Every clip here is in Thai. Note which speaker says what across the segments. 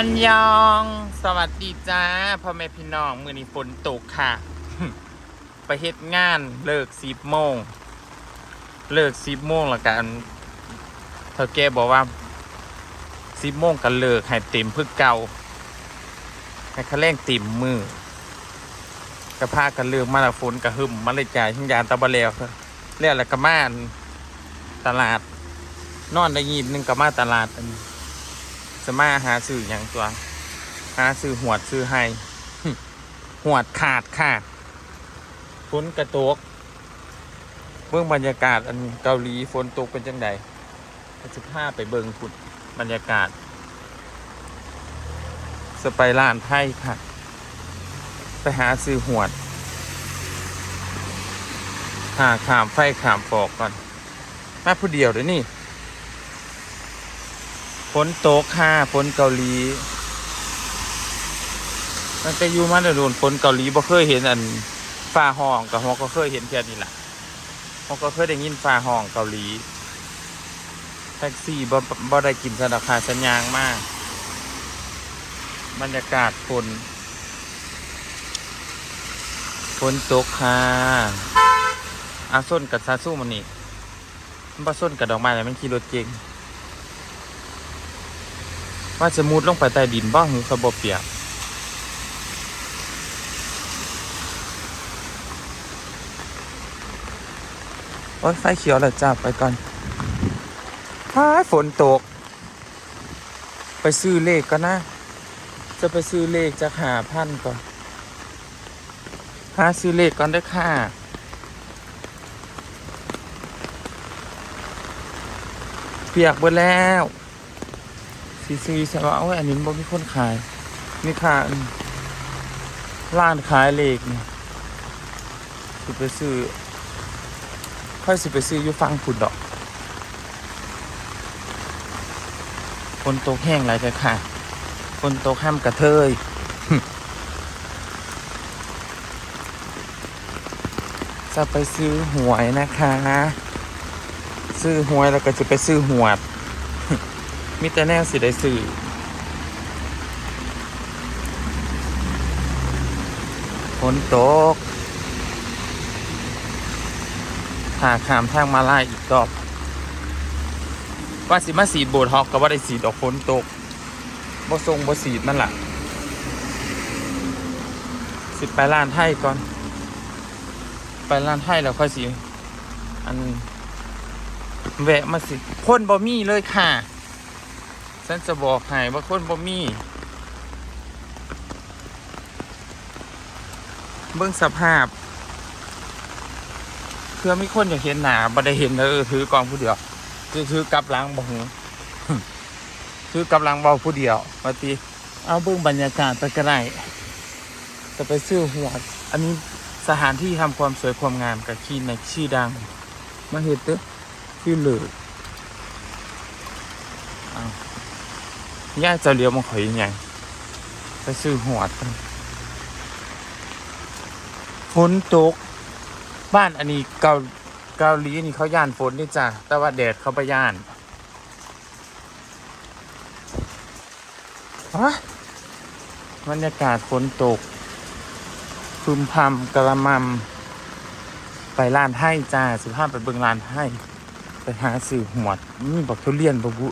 Speaker 1: อันยอง สวัสดีจ้าพ่อแม่พี่น้อง มือนี้ฝนตกค่ะ ไปเฮ็ดงานเลิกสิบโมง เลิกสิบโมงแล้วกันเธอแกบอกว่าสิบโมงกันเลิกให้เต็มพื่อเก่าให้เขาเร่งเต็มมือกระพากันเลิกมาละฝนกระหึ่มมาเลยจ่ายทั้งยานตะบะแล้วเรียกอะไรกระมานตลาด นอนได้ยินหนึงกระมาตลาดอันจะมาหาซื้ออย่างตัว หาซื้อหวดซื้อให้หวดขาดค่ะฝนกระตกเบื้องบรรยากาศอันเกาหลีฝนตกเป็นจังใดจะพาไปเบิงพุดบรรยากาศ สไปร้านไทยค่ะ ไปหาซื้อหวด หาขามไฟขามฟอกก่อน มาผู้เดียวเดี๋ยวนี่ นตกค่ะฝนเกาหลีมันจะอยู่มาแต่โดนฝนเกาหลีบ่เคยเห็นอันฟ้าห้องกับฮอกก็เคยเห็นแค่นี้แหละฮอกก็เคยได้ยินฟ้าห้องเกาหลี แท็กซี่บ่บ่ได้กินสนาคาสัญญางมาก บรรยากาศฝนฝนตกค่ะอาส้นกับซาสู้มันนี่มันบ่ส้นกับดอกไม้แล้วมันขี่รถเก่ง ว่าจะมุดลงไปใต้ดินบ้างหรือขบเปียกโอ้ยไฟเขียวแล้วจ้าไปก่อนฟ้าฝนตก ไปซื้อเลขก็นะ จะไปซื้อเลขจะหาพันก่อนหาซื้อเลขก่อนได้ค่ะเปียกหมดแล้ว ซีซีใช่ป่ะเอาไว้อันนี้บ่มีคนขายนี่ค่ะร้านขายเหลขนี่สิไปซื้อค่อยสิไปซื้ออยู่ฟังผุดดอกคนตกแห้งหลายแต่ค่ะ คนตกห้ามกระเทยจะไปซื้อหวยนะคะ ซื้อหวยแล้วก็จะไปซื้อหวด มีแต่แนวสิได้สื่อฝนตกหาขามทางมาลายอีกรอบว่าสิมาสีดโบดฮอกก็ว่าได้สีดออกฝนตกบ่ทรงบ่สีดมันแหละสิไปร้านไทยก่อน ไปร้านไทยแล้วค่อยสิอันแวะมาสิคนบ่มีเลยค่ะ ฉันจะบอกให้ว่าคนบ่มี เบิ่งสภาพ เพื่อมีคนอยากเห็นหนาบ่ได้เห็นเออถือกองผู้เดียวคือถือกลับหลังบ่หูถือกลับหลังเบาผู้เดียวมาตีเอาเบิ่งบรรยากาศไปก็ได้จะไปซื้อหัวอันนี้สถานที่ทำความสวยความงามกับคลินิกชื่อดัง มาเห็ดเด้อคือเหลือเอา ย่าจะเลี้ยวมาขอยยังไงไปซื้อหัวดกันฝนตก บ้านอันนี้เกาเกาหลีนี่เขาย่านฝนนี่จ้ะแต่ว่าแดดเขาไปย่านฮะบรรยากาศฝนตกพึมพำกระมัมไปร้านให้จ้าสิภาพไปเบิงร้านให้ ไปหาซื้อหวดนี่บอกทุเรียนบบุ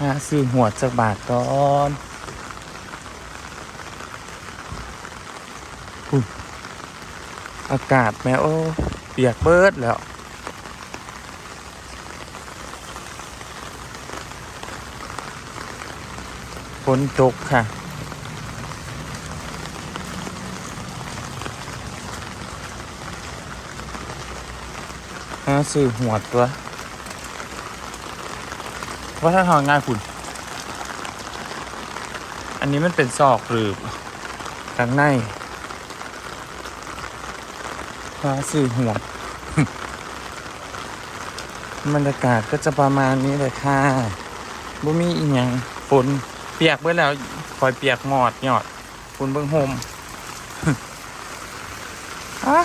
Speaker 1: หาซื้อหัวจากบาทก่อนอุ๊ยอากาศแม่โอ้เปียกเบิดแล้ว ฝนตกค่ะหาซื้อหัวตัว ว่าถ้าทางง่ายคุณ อันนี้มันเป็นซอกหรือข้างในพาสื่อหัวบรรยากาศก็จะประมาณนี้เลยค่ะบ่มีอีหยังฝนเปียกเบิดแล้วคอยเปียกหมอดหยอดฝนเบิ่งโฮมอะ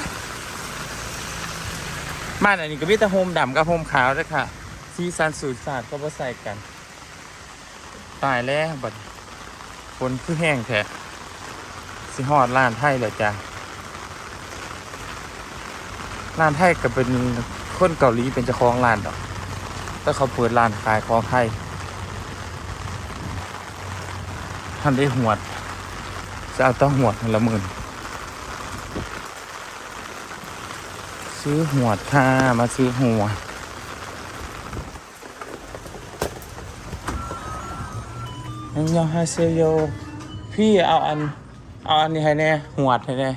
Speaker 1: บ้านอันนี้ก็มีแต่โฮมดำกับโฮมขาวด้วยค่ะ สีสันสูตรศาสตร์ก็บ่ใส่กัน ตายแล้วบัดฝนคือแห้งแท้สิฮอดร้านไทยเลยจ้ะร้านไทยก็เป็นคนเกาหลีเป็นเจ้าของร้านดอกแต่เขาเปิดร้านขายของไทยท่านได้หวด จะเอาต้องหวดคนละหมื่น ซื้อหวดค่ะมาซื้อหัวด อันยองฮาเซโย พี่เอาอัน เอาอันนี้ให้แน่หวดให้แน่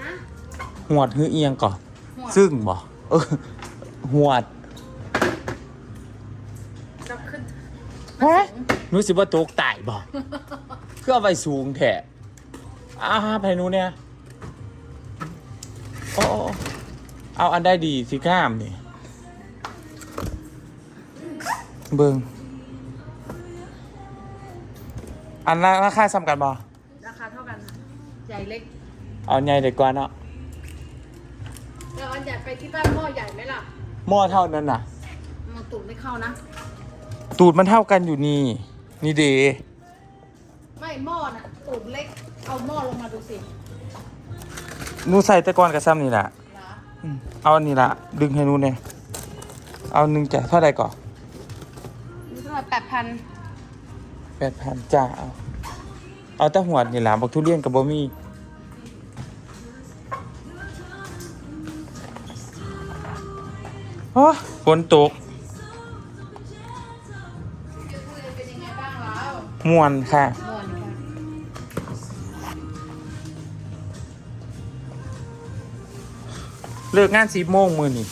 Speaker 2: ฮะ
Speaker 1: หวดฮือเอียงก่อน
Speaker 2: หัว
Speaker 1: ซึ่งบ่เออหวด
Speaker 2: เราขึ้น
Speaker 1: ฮะรู้สึกว่าตกตายบ่เพื่อเอาไปสูงแถะอ้าไปหนูเนี่ยโอ้โอ้เอาอันได้ดีสิกล้ามนี่เบิง อันละราคาซ้ำกันบ่
Speaker 2: ราคาเท่ากันนะใหญ่เล็ก
Speaker 1: เอาใหญ่เด็กกว่าเนาะ
Speaker 2: เราอันใหญ่ไปที่บ้านหม้อใหญ่ไหมล่ะ
Speaker 1: หม้อเท่านั้นน่ะ
Speaker 2: มันตุ่มไม่เข้านะ
Speaker 1: ตูดมันเท่ากันอยู่นี่ นี่เด
Speaker 2: ไม่หม้อน่ะตุ่มเล็กเอาหม้อลงมาดูสิ
Speaker 1: หนูใส่แตะกอนกับซ้ำนี่แหละ
Speaker 2: เหรอ
Speaker 1: อืมเอาอันนี้ละดึงให้หนูเนี่ยเอาหนึ่งจ้ะเท่าไหร่ก่อน
Speaker 2: นี่เท่าไหร่แปดพัน
Speaker 1: แปดพันจ้าเอา เอาแต่หัวนี่ล่ะบอกทุเรียนกับบ่มีโอ้ฝนตก
Speaker 2: เป็นยังไงบ้างแล้ว
Speaker 1: ม่วนค่ะ
Speaker 2: ม่วนค่ะ
Speaker 1: เลิกงานสิบโมงมือนี่